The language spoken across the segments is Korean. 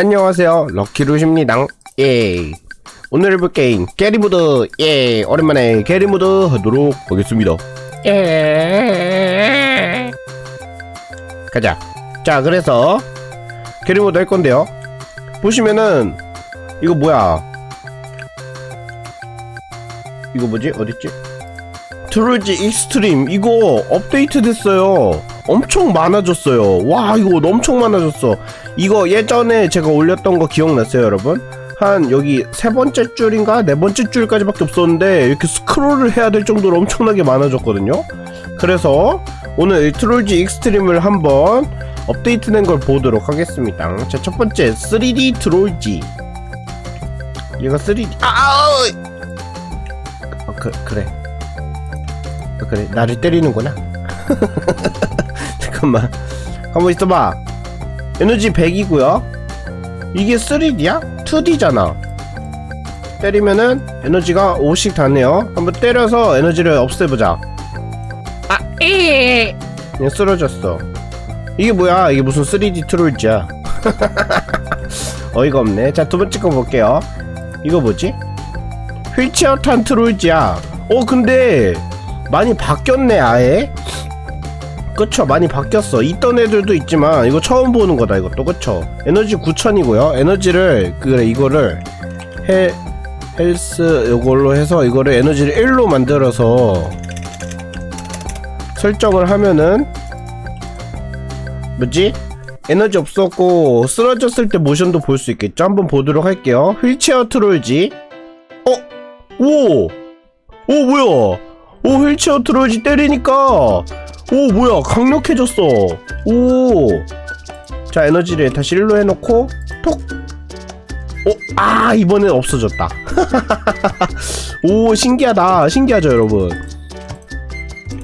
안녕하세요. 럭키루십니다. 예. 오늘 해볼 게임 게리모드. 예. 오랜만에 게리모드 하도록 하겠습니다. 예. 가자. 자 그래서 게리모드 할 건데요. 보시면은 이거 뭐야? 이거 뭐지? 어딨지? 트롤지 익스트림. 이거 업데이트 됐어요 엄청 많아졌어요. 와 이거 엄청 많아졌어. 이거 예전에 제가 올렸던 거 기억났어요 여러분? 한 여기 세 번째 줄인가? 네 번째 줄까지 밖에 없었는데 이렇게 스크롤을 해야 될 정도로 엄청나게 많아졌거든요. 그래서 오늘 이 트롤지 익스트림을 한번 업데이트된 걸 보도록 하겠습니다. 자 첫 번째 3D 트롤지. 얘가 3D 아우 어, 그, 그래. 어, 그래. 나를 때리는구나 잠깐만. 한번 있어봐. 에너지 100이고요. 이게 3D야? 2D잖아. 때리면은 에너지가 5씩 닿네요. 한번 때려서 에너지를 없애보자. 아! 에 그냥 쓰러졌어. 이게 뭐야? 이게 무슨 3D 트롤즈야? 어이가 없네. 자 두번째 거 볼게요. 이거 뭐지? 휠체어 탄 트롤즈야. 어 근데 많이 바뀌었네 아예 그쵸 많이 바뀌었어. 있던 애들도 있지만 이거 처음 보는 거다 이것도. 그쵸? 에너지 9000이고요. 에너지를 그래 이거를 헬 헬스 이걸로 해서 이거를 에너지를 1로 만들어서 설정을 하면은 뭐지? 에너지 없었고 쓰러졌을 때 모션도 볼 수 있겠죠? 한번 보도록 할게요. 휠체어 트롤지. 어? 오! 오 뭐야? 오 휠체어 트롤지 때리니까 오 뭐야. 강력해졌어. 오자 에너지를 다시 1로 해놓고 톡 오 아 이번엔 없어졌다. 오 신기하다. 신기하죠 여러분.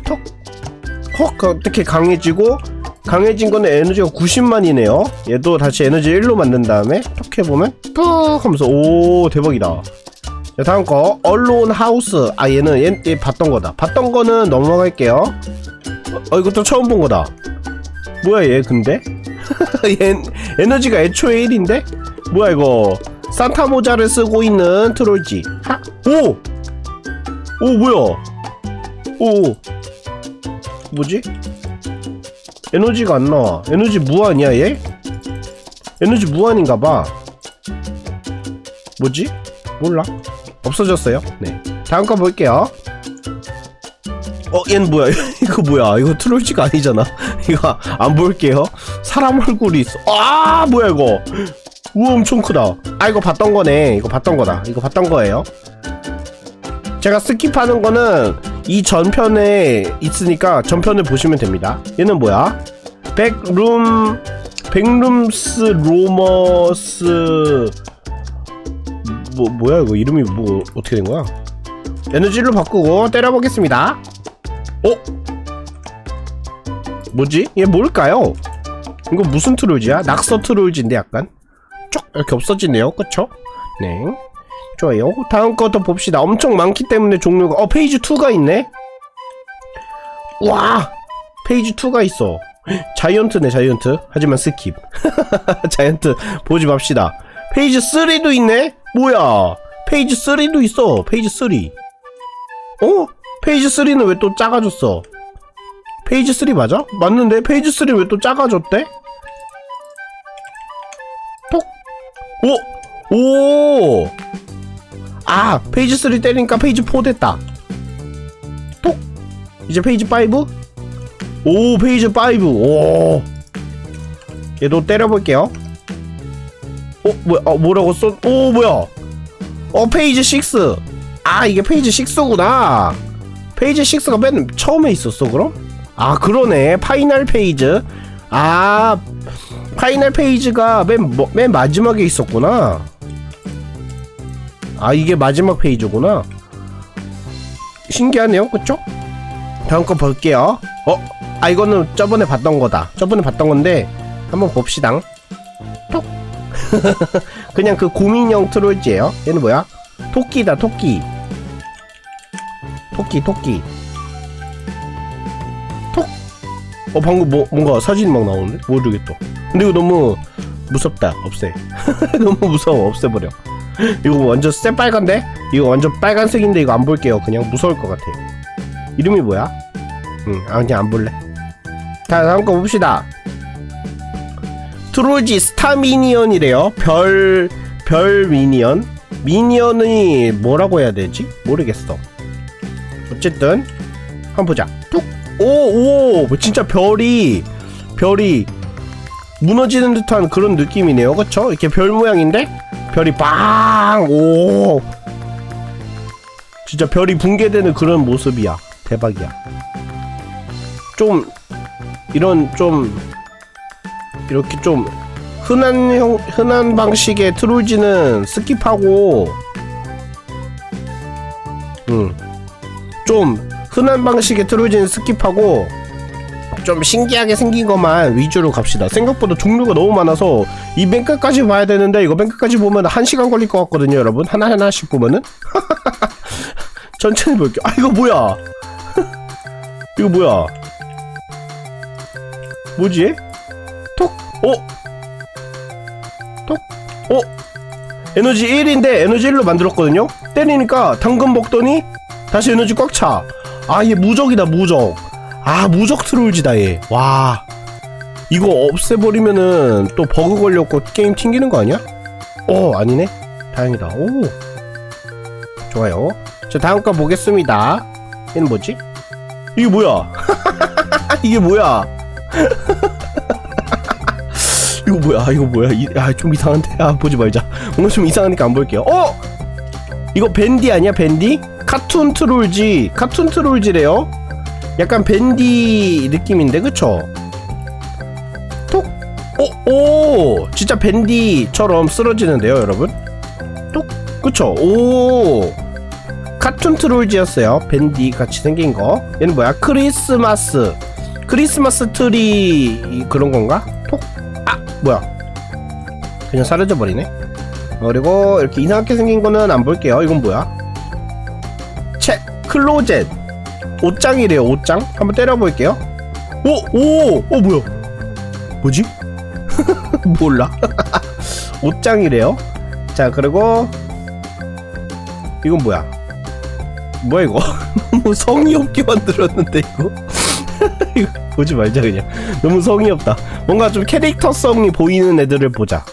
톡 헉 어떻게 강해지고 강해진 거는 에너지가 90만이네요. 얘도 다시 에너지 1로 만든 다음에 톡 해보면 푹 하면서 오 대박이다. 자 다음 거. 얼론 하우스. 아 얘는 얘, 얘 봤던 거다. 봤던 거는 넘어갈게요 어 이것도 처음 본 거다 뭐야 얘 근데 얘 에너지가 애초에 1인데 뭐야 이거 산타 모자를 쓰고 있는 트롤지 하? 오! 오 뭐야 오 뭐지? 에너지가 안 나와 에너지 무한이야 얘? 에너지 무한인가봐 뭐지? 몰라 없어졌어요 네 다음 거 볼게요 어, 얜 뭐야? 이거 뭐야? 이거 트롤지가 아니잖아. 이거 안 볼게요. 사람 얼굴이 있어. 아, 뭐야 이거? 우와, 엄청 크다. 아, 이거 봤던 거네. 이거 봤던 거다. 이거 봤던 거예요. 제가 스킵하는 거는 이 전편에 있으니까 전편을 보시면 됩니다. 얘는 뭐야? 백룸 백룸스 로머스 뭐 뭐야 이거 이름이 뭐 어떻게 된 거야? 에너지로 바꾸고 때려보겠습니다. 어? 뭐지? 얘 뭘까요? 이거 무슨 트롤즈야? 낙서 트롤즈인데 약간? 쭉 이렇게 없어지네요. 그쵸? 네. 좋아요. 다음 거 더 봅시다. 엄청 많기 때문에 종류가 어 페이지 2가 있네? 와! 페이지 2가 있어. 자이언트네 자이언트. 하지만 스킵. 자이언트 보지 맙시다. 페이지 3도 있네? 뭐야? 페이지 3도 있어. 페이지 3 어? 페이지 3는 왜 또 작아졌어? 페이지 3 맞아? 맞는데 페이지 3 왜 또 작아졌대? 톡? 오! 오! 아 페이지 3 때리니까 페이지 4 됐다 톡! 이제 페이지 5? 오 페이지 5 오 얘도 때려볼게요 어 뭐야 어, 뭐라고 써? 오 뭐야 어 페이지 6 아 이게 페이지 6구나 페이지 6가 맨 처음에 있었어 그럼? 아 그러네. 파이널 페이지. 아 파이널 페이지가 맨, 뭐, 맨 마지막에 있었구나. 아 이게 마지막 페이지구나. 신기하네요. 그쵸? 다음 거 볼게요. 어? 아 이거는 저번에 봤던 거다. 저번에 봤던 건데 한번 봅시다. 톡. 그냥 그 고민형 트롤지예요. 얘는 뭐야? 토끼다 토끼. 토끼 토끼 어 방금 뭐 뭔가 사진이 막 나오는데? 모르겠다. 근데 이거 너무 무섭다 없애. 너무 무서워 없애버려. 이거 완전 새빨간데? 이거 완전 빨간색인데 이거 안 볼게요. 그냥 무서울 것 같아. 이름이 뭐야? 응 아, 그냥 안 볼래. 자 다음 거 봅시다. 트롤지 스타 미니언이래요. 별, 별 미니언. 미니언이 뭐라고 해야 되지? 모르겠어. 어쨌든 한번 보자. 툭 오 오 진짜 별이 별이 무너지는 듯한 그런 느낌이네요. 그쵸? 이렇게 별 모양인데? 별이 빵 오! 진짜 별이 붕괴되는 그런 모습이야. 대박이야. 좀 이런 좀 이렇게 좀 흔한 형 흔한 방식의 트롤지는 스킵하고 음 좀 흔한 방식의 트롤지는 스킵하고 좀 신기하게 생긴 것만 위주로 갑시다. 생각보다 종류가 너무 많아서 이 맨 끝까지 봐야 되는데 이거 맨 끝까지 보면 한 시간 걸릴 것 같거든요, 여러분. 하나 하나씩 보면은 천천히 볼게요. 아 이거 뭐야? 이거 뭐야? 뭐지? 톡, 어? 톡, 어? 에너지 1인데 에너지 1로 만들었거든요. 때리니까 당근 먹더니 다시 에너지 꽉 차. 아 얘 무적이다 무적. 아 무적 트롤지다 얘. 와 이거 없애버리면은 또 버그 걸렸고 게임 튕기는 거 아니야? 어 아니네. 다행이다. 오 좋아요. 자 다음 거 보겠습니다. 얘는 뭐지? 이게 뭐야? 이게 뭐야? 이거 뭐야? 이거 뭐야? 아좀 이상한데. 아 보지 말자. 뭔가 좀 이상하니까 안 볼게요. 어? 이거 밴디 아니야 밴디? 카툰 트롤지 카툰 트롤지래요 약간 밴디 느낌인데 그쵸? 톡? 오, 오 진짜 밴디처럼 쓰러지는데요 여러분? 톡? 그쵸? 오 카툰 트롤지였어요 밴디 같이 생긴 거 얘는 뭐야? 크리스마스 크리스마스 트리 그런 건가? 톡? 아 뭐야 그냥 사라져 버리네 그리고 이렇게 이상하게 생긴 거는 안 볼게요 이건 뭐야? 채 클로젯. 옷장이래요 옷장. 한번 때려볼게요. 오! 오! 어 뭐야? 뭐지? 몰라. 옷장이래요. 자 그리고 이건 뭐야? 뭐야 이거? 너무 성의 없게 만들었는데 이거? 이거 보지 말자 그냥. 너무 성의 없다. 뭔가 좀 캐릭터성이 보이는 애들을 보자.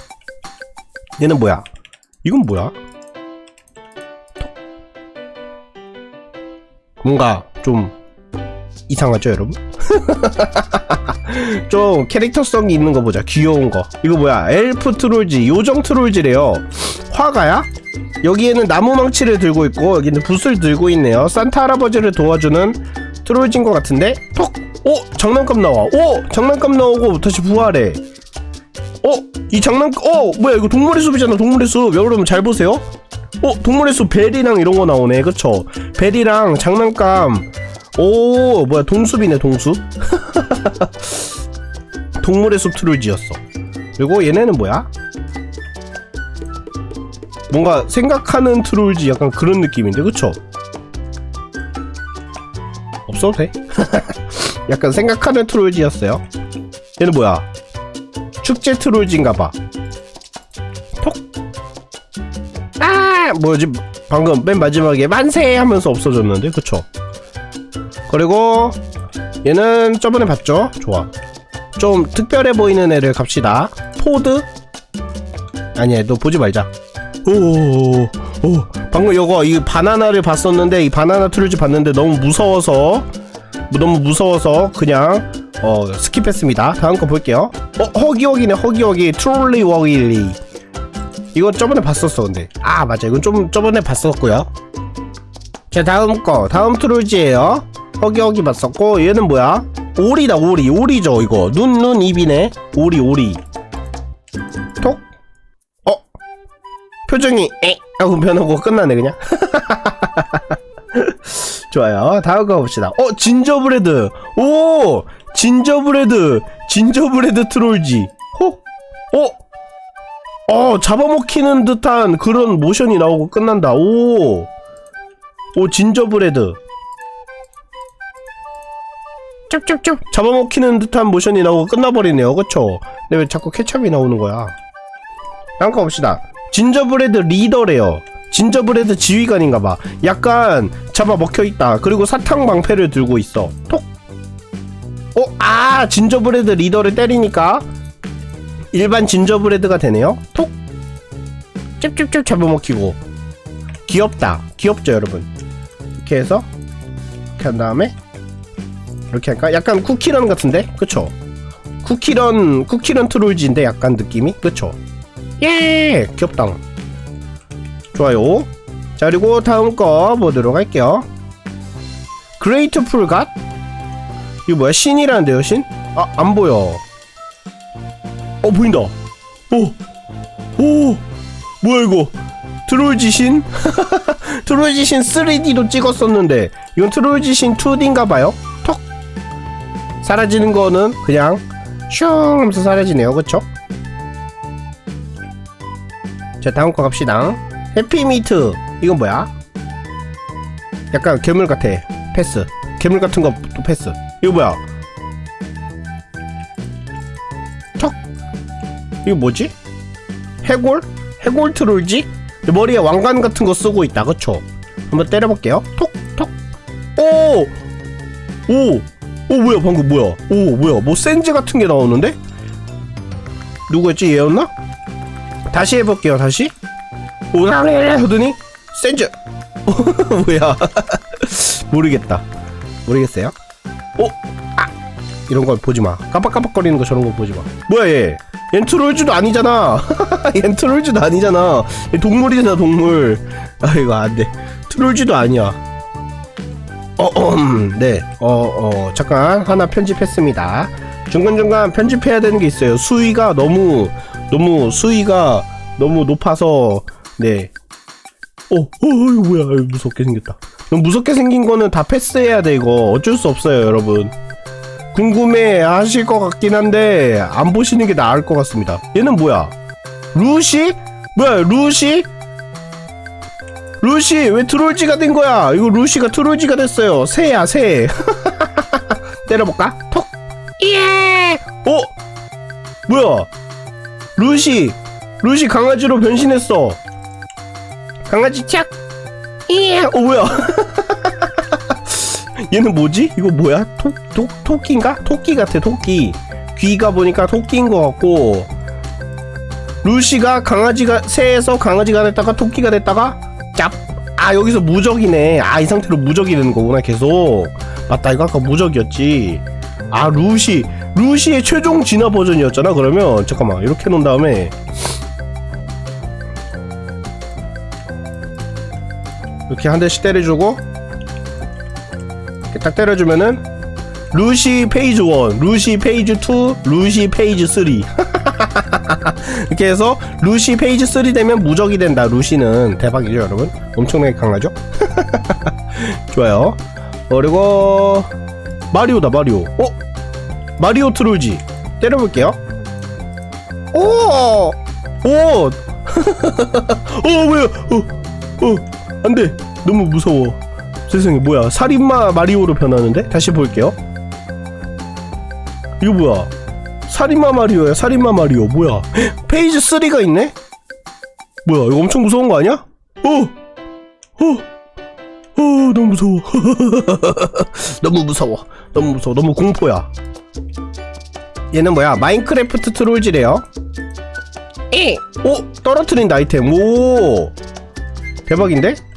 얘는 뭐야? 이건 뭐야 뭔가 좀 이상하죠 여러분? 좀 캐릭터성이 있는 거 보자 귀여운 거 이거 뭐야 엘프 트롤지 요정 트롤지래요 화가야? 여기에는 나무 망치를 들고 있고 여기는 붓을 들고 있네요 산타 할아버지를 도와주는 트롤지인 것 같은데 톡! 오! 장난감 나와 오! 장난감 나오고 다시 부활해 어? 이 장난감 어! 뭐야 이거 동물의 숲이잖아 동물의 숲 여러분 잘 보세요 어? 동물의 숲 벨이랑 이런 거 나오네. 그쵸? 벨이랑 장난감. 오 뭐야 동숲이네 동숲. 동물의 숲 트롤지였어. 그리고 얘네는 뭐야? 뭔가 생각하는 트롤지 약간 그런 느낌인데 그쵸? 없어도 돼? 약간 생각하는 트롤지였어요. 얘는 뭐야? 축제 트롤지인가봐 뭐지? 방금 맨 마지막에 만세 하면서 없어졌는데, 그쵸? 그리고 얘는 저번에 봤죠? 좋아. 좀 특별해 보이는 애를 갑시다. 포드? 아니야, 너 보지 말자. 오, 오, 방금 이거 이 바나나를 봤었는데 이 바나나 트루즈 봤는데 너무 무서워서 너무 무서워서 그냥 어 스킵했습니다. 다음 거 볼게요. 어 허기허기네 허기허기 트롤리 워길리. 이거 저번에 봤었어 근데. 아 맞아. 이건 좀 저번에 봤었고요. 자 다음 거. 다음 트롤지에요. 허기허기 봤었고 얘는 뭐야? 오리다 오리. 오리죠 이거. 눈 눈 입이네. 오리 오리. 톡? 어? 표정이 에. 하고 변하고 끝나네 그냥. 좋아요. 다음 거 봅시다. 어 진저브레드. 오! 진저브레드. 진저브레드 트롤지. 호? 어? 어, 잡아먹히는 듯한 그런 모션이 나오고 끝난다. 오. 오, 진저브레드. 쭉쭉쭉. 잡아먹히는 듯한 모션이 나오고 끝나버리네요. 그쵸? 근데 왜 자꾸 케찹이 나오는 거야? 거 봅시다. 진저브레드 리더래요. 진저브레드 지휘관인가봐. 약간 잡아 먹혀있다. 그리고 사탕 방패를 들고 있어. 톡. 어, 아, 진저브레드 리더를 때리니까 일반 진저브레드가 되네요. 톡. 찝찝찝 잡아먹히고. 귀엽다. 귀엽죠, 여러분? 이렇게 해서 이렇게 한 다음에 이렇게 할까? 약간 쿠키런 같은데? 그쵸? 쿠키런 쿠키런 트롤지인데 약간 느낌이? 그쵸? 예! 귀엽다. 좋아요. 자, 그리고 다음 거 보도록 할게요. 그레이트 풀갓? 이거 뭐야? 신이라는데요, 신? 아, 안 보여. 어, 보인다. 오! 오! 뭐야, 이거? 트롤 지 신? 트롤 지 신 3D로 찍었었는데, 이건 트롤 지 신 2D인가 봐요? 톡! 사라지는 거는 그냥 슝 하면서 사라지네요. 그쵸? 자, 다음 거 갑시다. 해피미트. 이건 뭐야? 약간 괴물 같아. 패스. 괴물 같은 거 또 패스. 이거 뭐야? 이거 뭐지? 해골? 해골 트롤지? 머리에 왕관 같은 거 쓰고 있다. 그쵸? 한번 때려볼게요. 톡, 톡. 오! 오! 오, 뭐야, 방금 뭐야? 오, 뭐야? 뭐 센즈 같은 게 나오는데? 누구였지? 얘였나? 다시 해볼게요, 다시. 오, 하더니, 센즈! 뭐야? 모르겠다. 모르겠어요? 오! 아! 이런 걸 보지 마. 깜빡깜빡거리는 거 저런 거 보지 마. 뭐야, 얘? 얜 트롤즈도 아니잖아. 얜 트롤즈도 아니잖아. 얘 동물이잖아, 동물. 아, 이거 안 돼. 트롤즈도 아니야. 어, 음, 네. 어, 어, 잠깐 하나 편집했습니다. 중간중간 편집해야 되는 게 있어요. 수위가 너무 너무 수위가 너무 높아서 네. 어, 어, 이거 뭐야? 무섭게 생겼다. 무섭게 생긴 거는 다 패스해야 돼 이거. 어쩔 수 없어요, 여러분. 궁금해 하실 것 같긴 한데 안 보시는 게 나을 것 같습니다. 얘는 뭐야? 루시? 뭐야, 루시? 루시 왜 트롤지가 된 거야? 이거 루시가 트롤지가 됐어요. 새야 새. 때려볼까? 톡. 예. 어? 뭐야? 루시 루시 강아지로 변신했어. 강아지 착. 예. 어 뭐야? 얘는 뭐지? 이거 뭐야? 토, 토, 토끼인가? 토끼 같아 토끼. 귀가 보니까 토끼인 것 같고 루시가 강아지가 새에서 강아지가 됐다가 토끼가 됐다가 짭. 아 여기서 무적이네. 아 이 상태로 무적이 되는 거구나 계속. 맞다 이거 아까 무적이었지. 아 루시 루시의 최종 진화 버전이었잖아. 그러면 잠깐만 이렇게 놓은 다음에 이렇게 한 대씩 때려주고 이렇게 딱 때려주면은 루시 페이지 1, 루시 페이지 2, 루시 페이지 3 이렇게 해서 루시 페이지 3 되면 무적이 된다. 루시는 대박이죠 여러분? 엄청나게 강하죠? 좋아요. 어, 그리고 마리오다 마리오. 어? 마리오 트롤지. 때려볼게요. 오! 오! 어 뭐야? 어, 어 안돼. 너무 무서워 세상에 뭐야 살인마 마리오로 변하는데? 다시 볼게요 이거 뭐야 살인마 마리오야 살인마 마리오 뭐야 헉, 페이지 3가 있네 뭐야 이거 엄청 무서운 거 아니야? 어! 어! 어 너무 무서워 너무 무서워 너무 무서워 너무 공포야 얘는 뭐야 마인크래프트 트롤즈래요 에! 오! 떨어뜨린다 아이템 오 대박인데?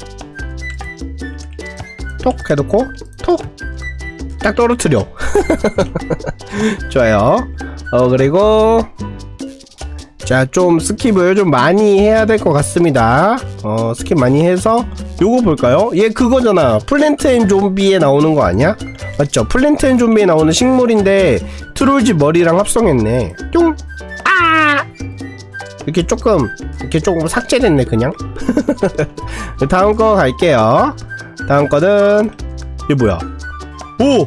톡 해놓고 톡 딱 떨어뜨려 좋아요 어 그리고 자 좀 스킵을 좀 많이 해야 될 것 같습니다 어 스킵 많이 해서 요거 볼까요? 얘 그거잖아 플랜트 앤 좀비에 나오는 거 아니야? 맞죠? 플랜트 앤 좀비에 나오는 식물인데 트롤지 머리랑 합성했네 뿅! 아! 이렇게 조금 이렇게 조금 삭제됐네 그냥 다음 거 갈게요 다음 거는 이게 뭐야? 오!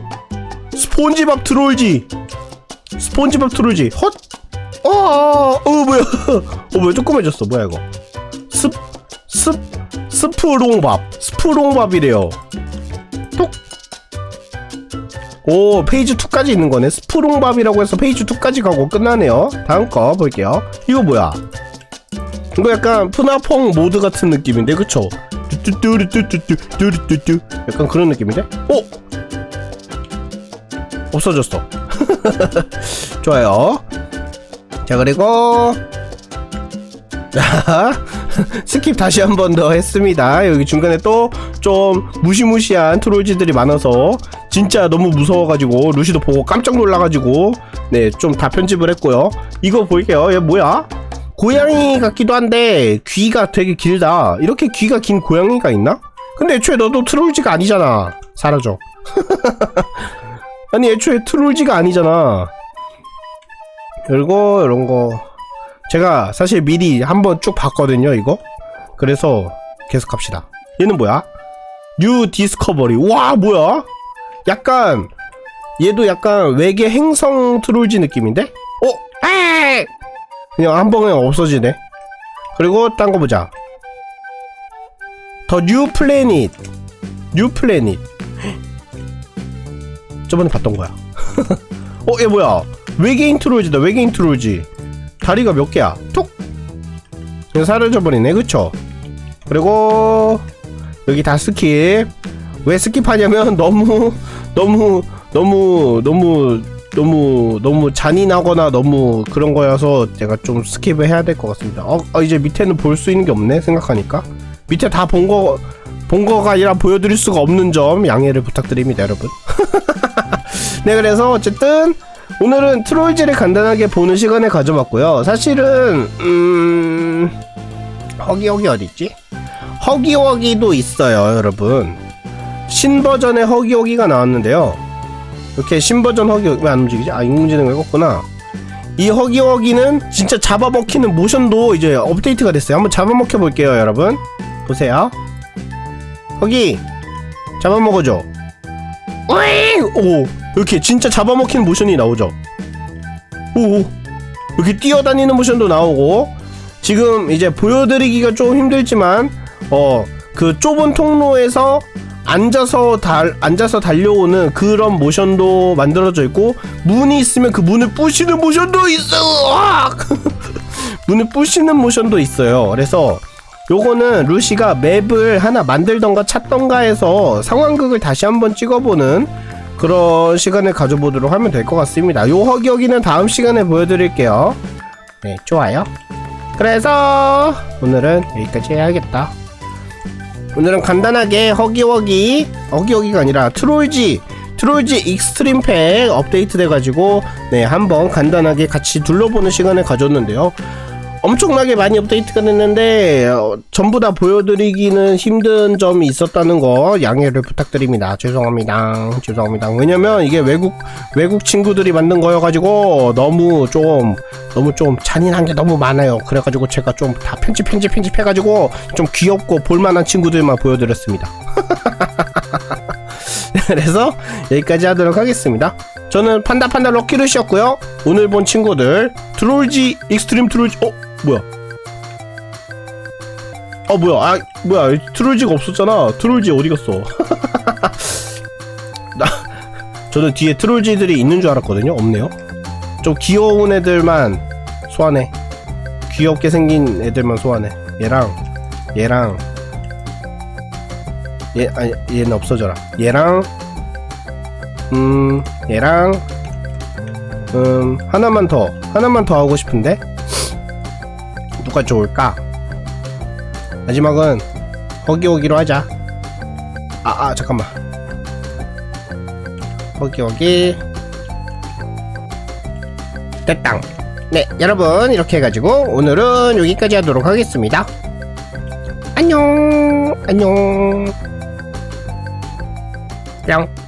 스폰지밥 트롤지. 스폰지밥 트롤지. 헛! 어, 어 뭐야? 어 뭐야? 조그매졌어. 뭐야 이거? 스, 스, 스프롱밥. 스프롱밥이래요. 톡! 오 페이지 2까지 있는 거네. 스프롱밥이라고 해서 페이지 2까지 가고 끝나네요. 다음 거 볼게요. 이거 뭐야? 이거 약간 푸나퐁 모드 같은 느낌인데 그쵸? 뚜뚜뚜뚜뚜뚜뚜뚜뚜 약간 그런 느낌인데? 오! 없어졌어 좋아요 자 그리고 자 스킵 다시 한 번 더 했습니다 여기 중간에 또 좀 무시무시한 트롤지들이 많아서 진짜 너무 무서워가지고 루시도 보고 깜짝 놀라가지고 네 좀 다 편집을 했고요 이거 볼게요 얘 뭐야 고양이 같기도 한데 귀가 되게 길다. 이렇게 귀가 긴 고양이가 있나? 근데 애초에 너도 트롤지가 아니잖아. 사라져. 아니 애초에 트롤지가 아니잖아. 그리고 이런 거 제가 사실 미리 한번 쭉 봤거든요 이거. 그래서 계속 합시다. 얘는 뭐야? 뉴 디스커버리. 와 뭐야? 약간 얘도 약간 외계 행성 트롤지 느낌인데? 어? 아 그냥 한 번에 없어지네. 그리고 딴 거 보자. 더 뉴 플래닛. 뉴 플래닛. 저번에 봤던 거야. 어 얘 뭐야? 외계인 트롤지다 외계인 트롤지. 다리가 몇 개야? 톡 그냥 사라져 버리네 그쵸? 그리고 여기 다 스킵. 왜 스킵하냐면 너무 너무 너무 너무 너무 너무 잔인하거나 너무 그런 거여서 제가 좀 스킵을 해야 될 것 같습니다 어, 어, 이제 밑에는 볼 수 있는 게 없네 생각하니까 밑에 다 본 거 본 거가 아니라 보여드릴 수가 없는 점 양해를 부탁드립니다 여러분 네 그래서 어쨌든 오늘은 트롤즈를 간단하게 보는 시간을 가져봤고요. 사실은 음 허기허기 어딨지? 허기허기도 있어요, 여러분. 신버전의 허기허기가 나왔는데요. 이렇게 신버전 허기허기 왜 안 움직이지? 아, 인공지능을 껐구나. 이 허기허기는 진짜 잡아먹히는 모션도 이제 업데이트가 됐어요. 한번 잡아먹혀 볼게요, 여러분. 보세요. 허기 잡아먹어줘. 오 이렇게 진짜 잡아먹히는 모션이 나오죠 오 이렇게 뛰어다니는 모션도 나오고 지금 이제 보여드리기가 좀 힘들지만 어 그 좁은 통로에서 앉아서 달 앉아서 달려오는 그런 모션도 만들어져 있고 문이 있으면 그 문을 부시는 모션도 있어! 문을 부시는 모션도 있어요 그래서 요거는 루시가 맵을 하나 만들던가 찾던가 해서 상황극을 다시 한번 찍어보는 그런 시간을 가져보도록 하면 될 것 같습니다. 요 허기허기는 다음 시간에 보여드릴게요. 네, 좋아요. 그래서 오늘은 여기까지 해야겠다. 오늘은 간단하게 허기허기, 허기허기가 아니라 트롤지, 트롤지 익스트림 팩 업데이트 돼가지고 네, 한번 간단하게 같이 둘러보는 시간을 가졌는데요. 엄청나게 많이 업데이트가 됐는데 어, 전부 다 보여드리기는 힘든 점이 있었다는 거 양해를 부탁드립니다. 죄송합니다. 죄송합니다. 왜냐면 이게 외국 외국 친구들이 만든 거여가지고 너무 좀 너무 좀 잔인한 게 너무 많아요. 그래가지고 제가 좀 다 편집 편집 편집해가지고 좀 귀엽고 볼만한 친구들만 보여드렸습니다. 그래서 여기까지 하도록 하겠습니다. 저는 판다 판다 럭키루시였고요. 오늘 본 친구들 트롤지 익스트림 트롤지 어 뭐야? 어 뭐야? 아 뭐야? 트롤지가 없었잖아. 트롤지 어디 갔어? 나 저는 뒤에 트롤지들이 있는 줄 알았거든요. 없네요. 좀 귀여운 애들만 소환해. 귀엽게 생긴 애들만 소환해. 얘랑 얘랑 얘 아니 얘는 없어져라. 얘랑 음 얘랑 음 하나만 더 하나만 더 하고 싶은데 누가 좋을까? 마지막은 허기허기로 하자. 아, 아, 잠깐만. 허기허기. 됐당. 네, 여러분, 이렇게 해가지고, 오늘은 여기까지 하도록 하겠습니다. 안녕, 안녕. 뿅.